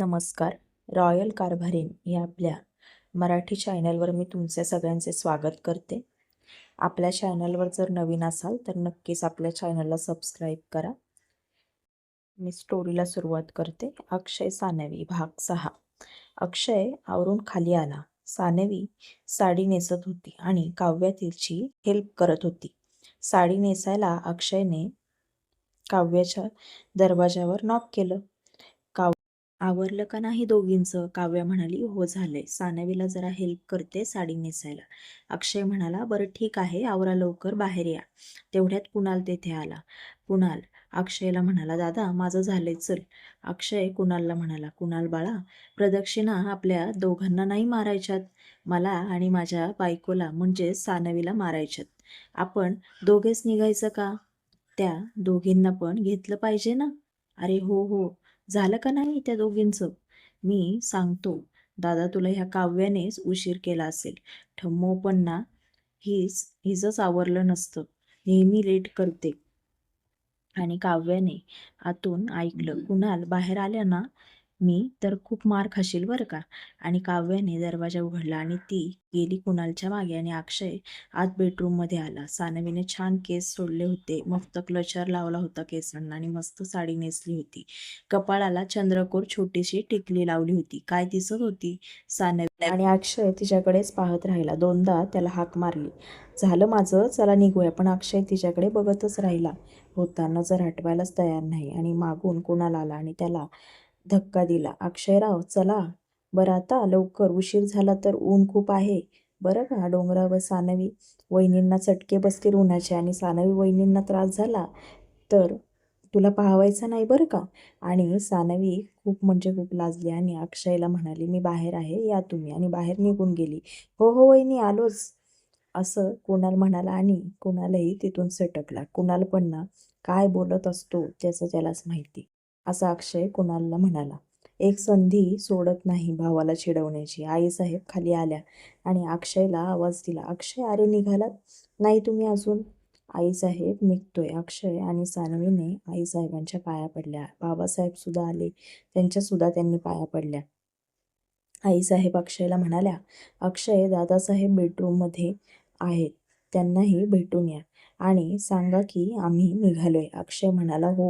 नमस्कार. रॉयल कारभारीन या आपल्या मराठी चॅनलवर मी तुमच्या सगळ्यांचे स्वागत करते. आपल्या चॅनलवर जर नवीन असाल तर नक्कीच आपल्या चॅनलला सबस्क्राईब करा. मी स्टोरीला सुरुवात करते. अक्षय सानवी भाग सहा. अक्षय आवरून खाली आला. सानवी साडी नेसत होती आणि काव्या तिची हेल्प करत होती. साडी नेसायला अक्षयने काव्याच्या दरवाजावर नॉक केलं. आवरलं का नाही दोघींचं? काव्या म्हणाली हो झालंय. सानवीला जरा हेल्प करते साडी नेसायला. अक्षय म्हणाला बरं ठीक आहे. आवरा लवकर बाहेर या. तेवढ्यात कुणाल तेथे आला. कुणाल? अक्षयला म्हणाला दादा माझं झालंय. चल. अक्षय कुणालला म्हणाला कुणाल बाळा प्रदक्षिणा आपल्या दोघांना नाही मारायच्यात? मला आणि माझ्या बायकोला म्हणजे सानवीला मारायच्यात. आपण दोघेच निघायचं का? त्या दोघींना पण घेतलं पाहिजे ना? अरे हो हो. झालं का नाही त्या दोघींचं? मी सांगतो. दादा तुला ह्या काव्यानेच उशीर केला असेल. ठम्मोपणा ना हीच हिजंच आवरलं नसतं. नेहमी लेट करते. आणि काव्याने आतून ऐकलं. कुणाल बाहेर आल्या ना मी तर खूप मार खाशील बरं का? आणि काव्याने दरवाजा उघडला आणि ती गेली कुणालच्या मागे आणि अक्षय आत बेडरूममध्ये आला. सानवीने छान केस सोडले होते. मस्त क्लचर लावला होता केसांना आणि मस्त साडी नेसली होती. कपाळाला चंद्रकोर छोटीशी टिकली लावली होती. काय दिसत होती? सानवी आणि अक्षय तिच्याकडेच पाहत राहिला. दोनदा त्याला हाक मारली. झालं माझं चला निघूया. पण अक्षय तिच्याकडे बघतच राहिला. होता नजर हटवायलाच तयार नाही आणि मागून कुणाला आला आणि त्याला धक्का दिला. अक्षयराव चला. बरं आता लवकर. उशीर झाला तर ऊन खूप आहे. बरं का डोंगरावर सानवी वहिनींना चटके बसतील उन्हाचे आणि सानवी वहिनींना त्रास झाला तर तुला पाहावायचं नाही बरं का? आणि सानवी खूप म्हणजे खूप लाजली आणि अक्षयला म्हणाली मी बाहेर आहे. या तुम्ही. आणि बाहेर निघून गेली. हो हो वहिनी आलोच. असं कुणाल म्हणाला आणि कुणालही तिथून सटकला. कुणाल पण ना काय बोलत असतो त्याचं त्यालाच माहिती. असा अक्षय कुणालला म्हणाला. एक संधी सोडत नाही भावाला चिडवण्याची. आईसाहेब खाली आल्या आणि अक्षयला आवाज दिला. अक्षय अरे निघालात नाही तुम्ही अजून? आईसाहेब निघतोय. अक्षय आणि सानवीने आईसाहेबांच्या पाया पडल्या. बाबासाहेब सुद्धा आले. त्यांच्या सुद्धा त्यांनी पाया पडल्या. आईसाहेब अक्षयला म्हणाल्या अक्षय दादासाहेब बेडरूममध्ये आहेत. त्यांनाही भेटून या आणि सांगा की आम्ही निघालोय. अक्षय म्हणाला हो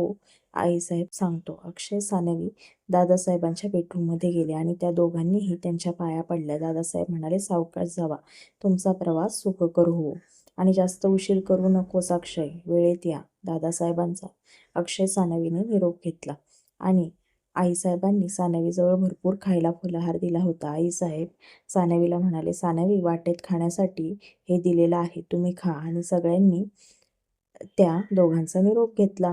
आईसाहेब सांगतो. अक्षय सानवी दादासाहेबांच्या बेडरूममध्ये गेले आणि त्या दोघांनीही त्यांच्या पाया पडल्या. दादासाहेब म्हणाले सावकाश जावा. तुमचा प्रवास सुखकर हो आणि जास्त उशीर करू नकोस अक्षय. वेळेत या. दादासाहेबांचा अक्षय सानवीने निरोप घेतला आणि आईसाहेबांनी सानवीजवळ भरपूर खायला फुलाहार दिला होता. आईसाहेब सानवीला म्हणाले सानवी वाटेत खाण्यासाठी हे दिलेलं आहे. तुम्ही खा. आणि सगळ्यांनी त्या दोघांचा निरोप घेतला.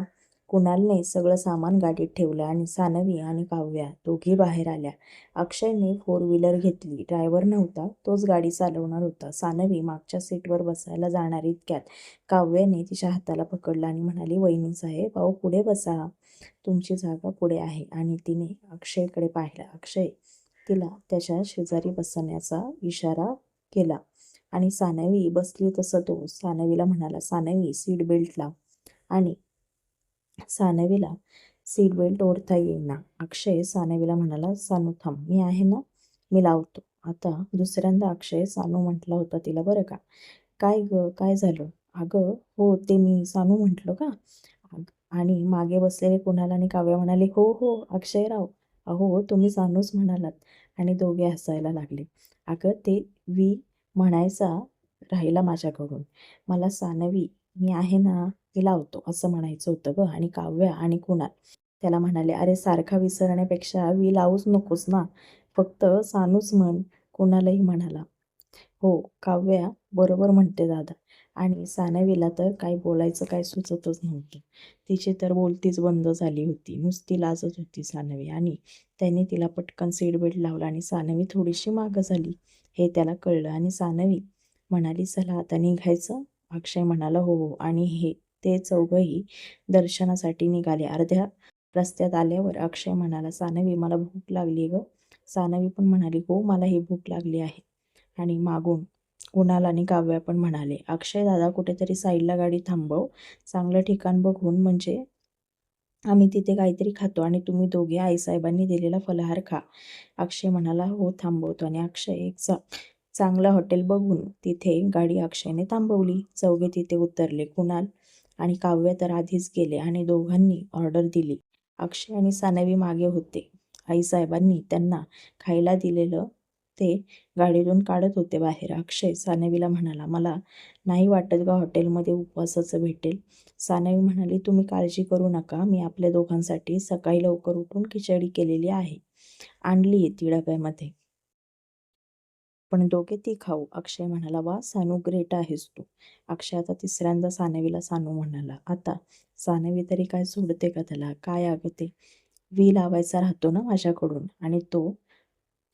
कुणालने सगळं सामान गाडीत ठेवलं आणि सानवी आणि काव्या दोघी बाहेर आल्या. अक्षयने फोर व्हीलर घेतली. ड्रायव्हर नव्हता तोच गाडी चालवणार होता. सानवी मागच्या सीटवर बसायला जाणार इतक्यात. काव्याने तिच्या हाताला पकडलं आणि म्हणाली वहिनी साहेब अहो पुढे बसा. तुमची जागा पुढे आहे. आणि तिने अक्षयकडे पाहिलं. अक्षय तिला त्याच्या शेजारी बसण्याचा इशारा केला आणि सानवी बसली तसं तो सानवीला म्हणाला सानवी सीट बेल्ट लाव. आणि सानवीला सीट बेल्ट ओढता येईना. अक्षय सानवीला म्हणाला सानू थांब मी आहे ना? मी लावतो. आता दुसऱ्यांदा अक्षय सानू म्हटला होता तिला बरं का? काय ग काय झालं? अगं हो ते मी सानू म्हटलं का? आणि मागे बसलेले कुणाला आणि काव्या म्हणाले हो हो अक्षयराव. अहो तुम्ही सानूच म्हणालात. आणि दोघे हसायला लागले. अगं ते वी म्हणायचा राहिला माझ्याकडून. मला सानवी मी आहे ना ती लावतो असं म्हणायचं होतं ग आणि काव्या आणि कुणाल. त्याला म्हणाले अरे सारखा विसरण्यापेक्षा वी लावूच नकोस ना. फक्त सानूच म्हण. कुणालाही म्हणाला. हो काव्या बरोबर म्हणते दादा. आणि सानवीला तर काही बोलायचं काय सुचतच नव्हतं. तिची तर बोलतीच बंद झाली होती. नुसती लाजत होती सानवी. आणि त्याने तिला पटकन सीट बेल्ट लावला आणि सानवी थोडीशी मागं झाली. हे त्याला कळलं आणि सानवी म्हणाली चला आता निघायचं. अक्षय म्हणाला हो हो. आणि हे ते चौघंही दर्शनासाठी निघाले. अर्ध्या रस्त्यात आल्यावर अक्षय म्हणाला सानवी मला भूक लागली ग. सानवी पण म्हणाली हो मलाही भूक लागली आहे. आणि मागून कुणाल आणि काव्या पण म्हणाले अक्षय दादा कुठेतरी साईडला गाडी थांबव. चांगलं ठिकाण बघून म्हणजे आम्ही तिथे काहीतरी खातो आणि तुम्ही दोघे आईसाहेबांनी दिलेला फलाहार खा. अक्षय म्हणाला हो थांबवतो. आणि अक्षय एक चांगलं हॉटेल बघून तिथे गाडी अक्षयने थांबवली. चौघे तिथे उतरले कुणाल आणि काव्य तर आधीच गेले आणि दोघांनी ऑर्डर दिली. अक्षय आणि सानवी मागे होते. आईसाहेबांनी त्यांना खायला दिलेलं ते गाडीतून काढत होते बाहेर. अक्षय सानवीला म्हणाला मला नाही वाटत का हॉटेलमध्ये उपवासाचं भेटेल. सानवी म्हणाली तुम्ही काळजी करू नका. मी आपल्या दोघांसाठी सकाळी लवकर उठून खिचडी केलेली आहे. आणली आहे ती डब्यामध्ये पण दोघे ती खाऊ. अक्षय म्हणाला वा सानू ग्रेट आहेस तू. अक्षय आता तिसऱ्यांदा सानवीला सानू म्हणाला आता सानवी तरी काय सोडते का त्याला? काय अगं ते? वी लावायचा राहतो ना माझ्याकडून. आणि तो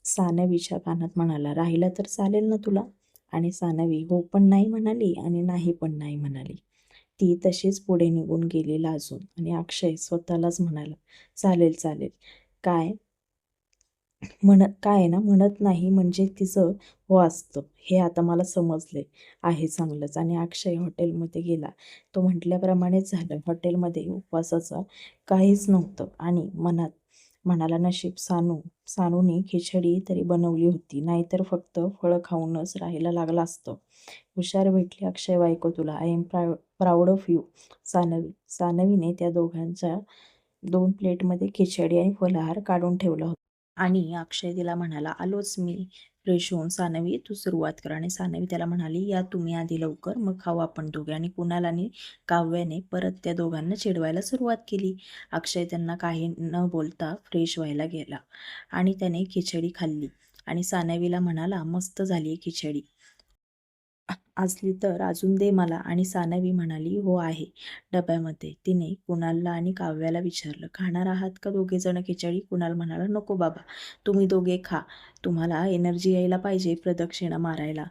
सानवीच्या कानात म्हणाला राहिला तर चालेल ना तुला? आणि सानवी हो पण नाही म्हणाली आणि नाही पण नाही म्हणाली. ती तशीच पुढे निघून गेली लाजून. आणि अक्षय स्वतःलाच म्हणाला चालेल चालेल. काय? म्हणत काय आहे ना म्हणत नाही म्हणजे तिचं हो असतं. हे आता मला समजले आहे चांगलंच. आणि अक्षय हॉटेलमध्ये गेला. तो म्हटल्याप्रमाणेच झालं. हॉटेलमध्ये उपवासाचं काहीच नव्हतं. आणि मनात म्हणाला नशीब सानू सानूने खिचडी तरी बनवली होती. नाहीतर फक्त फळं खाऊनच राहायला लागलं असतं. हुशार भेटली अक्षय बायको तुला. I am pry proud of you Sanvi सानवीने त्या दोघांच्या दोन प्लेटमध्ये खिचडी आणि फलाहार काढून ठेवला होता. आणि अक्षय तिला म्हणाला आलोच मी फ्रेश होऊन सानवी तू सुरुवात कर. आणि सानवी त्याला म्हणाली या तुम्ही आधी लवकर मग खाऊ आपण दोघे. आणि कुणाला आणि काव्याने परत त्या दोघांना चिडवायला सुरुवात केली. अक्षय त्यांना काही न बोलता फ्रेश व्हायला गेला आणि त्याने खिचडी खाल्ली. आणि सानवीला म्हणाला मस्त झाली खिचडी. असली तर अजून दे मला. आणि सानवी म्हणाली हो आहे. डब्यामध्ये तिने कुणालला आणि काव्याला विचारलं खाणार आहात का दोघेजण खिचडी? कुणाल म्हणाला नको बाबा तुम्ही दोघे खा. तुम्हाला एनर्जी यायला पाहिजे प्रदक्षिणा मारायला.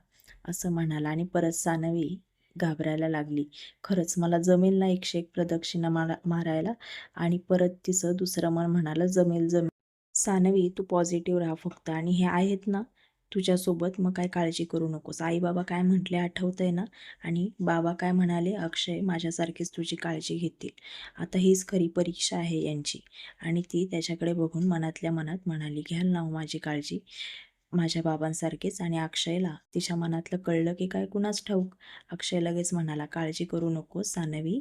असं म्हणाला आणि परत सानवी घाबरायला लागली. खरंच मला जमेल ना एकशे एक प्रदक्षिणा मारा मारायला? आणि परत तिचं दुसरं मन म्हणालं जमेल जमेल. सानवी तू पॉझिटिव्ह राहा फक्त. आणि हे आहेत ना तुझ्यासोबत मग काय काळजी करू नकोस. आई बाबा काय म्हटले आठवतंय ना? आणि बाबा काय म्हणाले? अक्षय माझ्यासारखीच तुझी काळजी घेतील. आता हीच खरी परीक्षा आहे यांची. आणि ती त्याच्याकडे बघून मनातल्या मनात म्हणाली घ्याल ना हो माझी काळजी. माझ्या बाबांसारखेच आणि अक्षयला तिच्या मनातलं कळलं की काय कुणाच ठाऊक. अक्षय लगेच म्हणाला काळजी करू नको सानवी.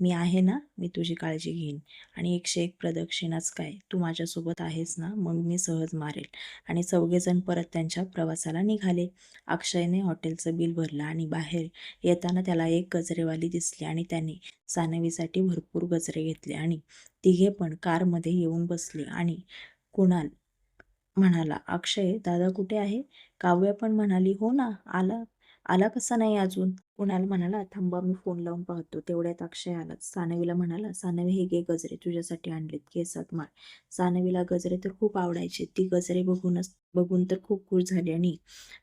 मी आहे ना मी तुझी काळजी घेईन. आणि एकशे एक प्रदक्षिणाच काय? तू माझ्यासोबत आहेस ना मग मी सहज मारेल. आणि चौघेजण परत त्यांच्या प्रवासाला निघाले. अक्षयने हॉटेलचं बिल भरलं आणि बाहेर येताना त्याला एक गजरेवाली दिसली आणि त्याने सानवीसाठी भरपूर गजरे घेतले आणि तिघे पण कारमध्ये येऊन बसले आणि कुणाल म्हणाला अक्षय दादा कुठे आहे काव्या पण म्हणाली हो ना आला. आला कसा नाही अजून कुणाल म्हणाला थांबा मी फोन लावून पाहतो तेवढ्यात अक्षय आला. सानवीला म्हणाला सानवी हे गे गजरे तुझ्यासाठी आणलेत केसात माळ. सानवीला गजरे तर खूप आवडायचे. ती गजरे बघूनच बघून तर खूप खुश झाली आणि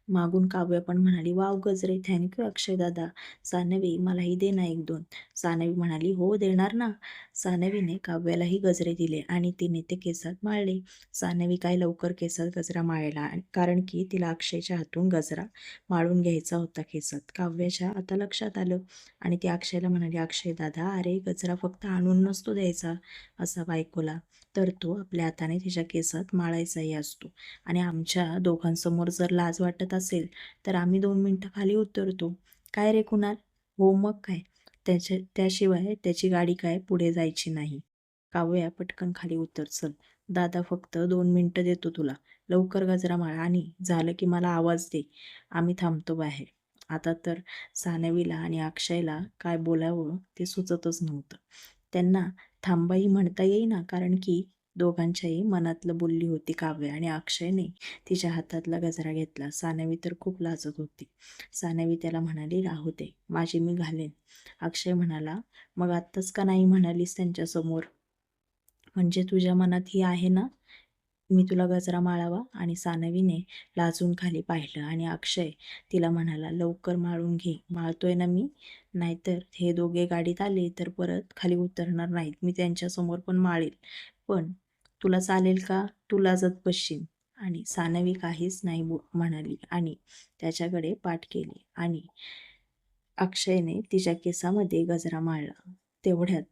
मागून काव्या पण म्हणाली वाव गजरे थँक्यू अक्षय दादा. सानवी मलाही दे ना एक दोन. सानवी म्हणाली हो देणार ना. सानवीने काव्यालाही गजरे दिले आणि तिने ते केसात माळले. सानवी काय लवकर केसात गजरा माळला कारण की तिला अक्षयच्या हातून गजरा माळून घ्यायचा होता केसात. काव्याच्या आता लक्षात आलं आणि ती अक्षयला म्हणाली अक्षय दादा अरे गजरा फक्त आणून नसतो द्यायचा असा बायकोला. तर तो आपल्या हाताने तिच्या केसात माळायचाही असतो आणि आमच्या दोघांसमोर जर लाज वाटत असेल तर आम्ही दोन मिनटं खाली उतरतो. काय रे कुणाल? हो मग काय? त्याच्या त्याशिवाय त्याची गाडी काय पुढे जायची नाही. काव्या पटकन खाली उतर चल. दादा फक्त दोन मिनटं देतो तुला. लवकर गजरा माळा आणि झालं की मला आवाज दे. आम्ही थांबतो बाहेर. आता तर सानवीला आणि अक्षयला काय बोलावं ते सुचतच नव्हतं. त्यांना थांबाही म्हणता येईना कारण की दोघांच्याही मनातलं बोलली होती काव्य आणि अक्षयने तिच्या हातातला गजरा घेतला. सानवी तर खूप लाजत होती. सानवी त्याला म्हणाली राहू दे माझी मी घालेन. अक्षय म्हणाला मग आत्ताच का नाही म्हणालीस त्यांच्यासमोर? म्हणजे तुझ्या मनात ही आहे ना? मी तुला गजरा माळावा? आणि सानवीने लाजून खाली पाहिलं आणि अक्षय तिला म्हणाला लवकर माळून घे. माळतोय ना मी? नाहीतर हे दोघे गाडीत आले तर परत खाली उतरणार नाहीत. मी त्यांच्यासमोर पण माळेल. पण तुला चालेल का? तू लाजत बसशील आणि सानवी काहीच नाही म्हणाली आणि त्याच्याकडे पाठ केली आणि अक्षयने तिच्या केसामध्ये गजरा माळला. तेवढ्यात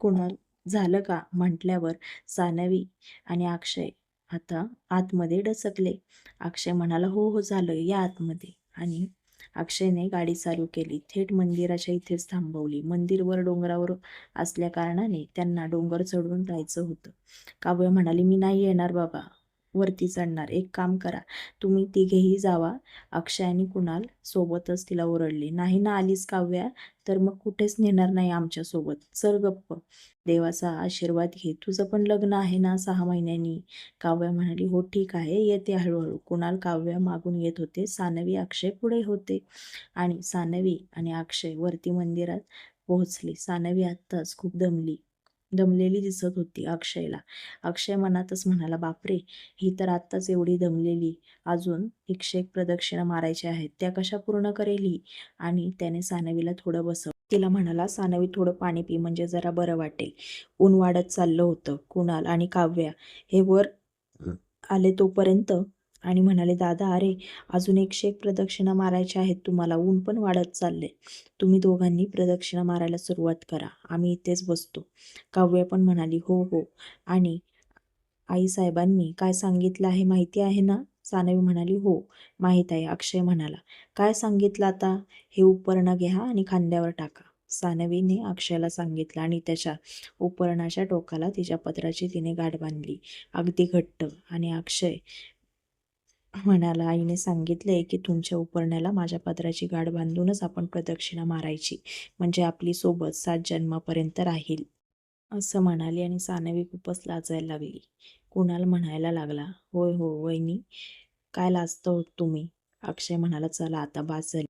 कुणाल झालं का? म्हटल्यावर सानवी आणि अक्षय आता आतमध्ये डचकले. अक्षय म्हणाला हो हो झालं या आतमध्ये. आणि अक्षयने गाडी चालू केली. थेट मंदिराच्या इथेच थांबवली. मंदिर वर डोंगरावर असल्या कारणाने त्यांना डोंगर चढून जायचं होतं. काव्य म्हणाली मी नाही येणार बाबा. वरती चढणार. एक काम करा तुम्ही तिघेही जावा. अक्षय आणि कुणाल सोबतच तिला ओरडले. नाही ना आलीस काव्या तर मग कुठेच नेणार नाही आमच्यासोबत. चल गप्प. देवाचा आशीर्वाद घे. तुझं पण लग्न आहे ना सहा महिन्यांनी? काव्या म्हणाली. हो ठीक आहे. येते हळूहळू. कुणाल काव्या मागून येत होते. सानवी अक्षय पुढे होते आणि सानवी आणि अक्षय वरती मंदिरात पोहोचले. सानवी आत्ताच खूप दमली. दमलेली दिसत होती अक्षयला. अक्षय मनातच म्हणाला बापरे ही तर आत्ताच एवढी दमलेली. अजून एकशे एक प्रदक्षिणा मारायच्या आहेत. त्या कशा पूर्ण करेल? ही आणि त्याने सानवीला थोडं बसव तिला म्हणाला सानवी थोडं पाणी पी म्हणजे जरा बरं वाटेल. ऊन वाढत चाललं होतं कुणाल आणि काव्या. हे वर आले तोपर्यंत आणि म्हणाले दादा अरे अजून एकशे एक प्रदक्षिणा मारायच्या आहेत. तुम्हाला ऊन पण वाढत चालले तुम्ही दोघांनी प्रदक्षिणा मारायला सुरुवात करा. आम्ही इथेच बसतो. काव्या पण म्हणाली हो हो. आणि आईसाहेबांनी काय सांगितलं आहे माहिती आहे ना? सानवी म्हणाली हो माहीत आहे. अक्षय म्हणाला काय सांगितलं आता? हे उपरणं घ्या आणि खांद्यावर टाका. सानवीने अक्षयला सांगितलं आणि त्याच्या उपरणाच्या टोकाला तिच्या पत्राची तिने गाठ बांधली. अगदी घट्ट. आणि अक्षय म्हणाला आईने सांगितले की तुमच्या उपरण्याला माझ्या पदराची गाठ बांधूनच आपण प्रदक्षिणा मारायची म्हणजे आपली सोबत सात जन्मापर्यंत राहील. असं म्हणाली आणि सानवी खूपच लाजायला लागली. कुणाल म्हणायला लागला होय हो वहिनी काय लाजतो होत तुम्ही? अक्षय म्हणाला चला आता बास झाली.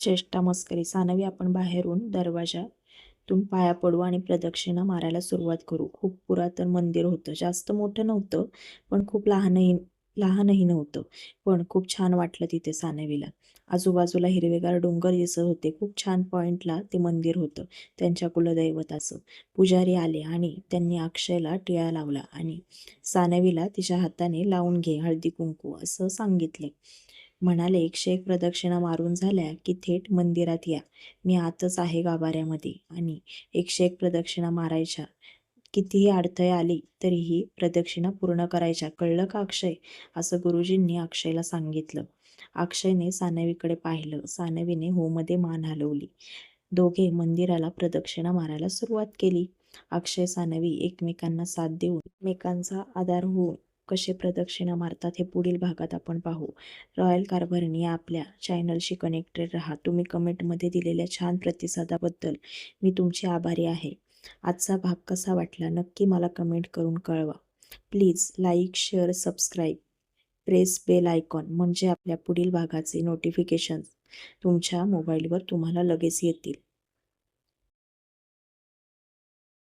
चेष्टा मस्करी सानवी आपण बाहेरून दरवाजातून पाया पडू आणि प्रदक्षिणा मारायला सुरुवात करू. खूप पुरातन मंदिर होतं. जास्त मोठं नव्हतं पण खूप लहानही लहानही नव्हतं. पण खूप छान वाटलं तिथे सानवीला. आजूबाजूला हिरवेगार डोंगर दिसत होते. खूप छान पॉईंटला ते मंदिर होतं. त्यांच्या कुलदैवताचं. पुजारी आले आणि त्यांनी अक्षयला टिळा लावला आणि सानवीला तिच्या हाताने लावून घे हळदी कुंकू असं सांगितले. म्हणाले एकशे एक प्रदक्षिणा मारून झाल्या की थेट मंदिरात या. मी आतच आहे गाभाऱ्यामध्ये आणि एकशे एक प्रदक्षिणा मारायच्या. कितीही अडथळे आले तरीही प्रदक्षिणा पूर्ण करायच्या. कळलं का अक्षय? असं गुरुजींनी अक्षयला सांगितलं. अक्षयने सानवीकडे पाहिलं. सानवीने होमध्ये मान हलवली. दोघे मंदिराला प्रदक्षिणा मारायला सुरुवात केली. अक्षय सानवी एकमेकांना साथ देऊन एकमेकांचा आधार होऊन कसे प्रदक्षिणा मारतात हे पुढील भागात आपण पाहू. रॉयल कारभारणी आपल्या चॅनलशी कनेक्टेड राहा. तुम्ही कमेंटमध्ये दिलेल्या छान प्रतिसादाबद्दल मी तुमची आभारी आहे. आजचा भाग कसा वाटला नक्की मला कमेंट करून कळवा. Please like share subscribe press bell icon म्हणजे आपल्या पुढील भागाचे नोटिफिकेशन तुमच्या मोबाईलवर तुम्हाला लगेच येतील.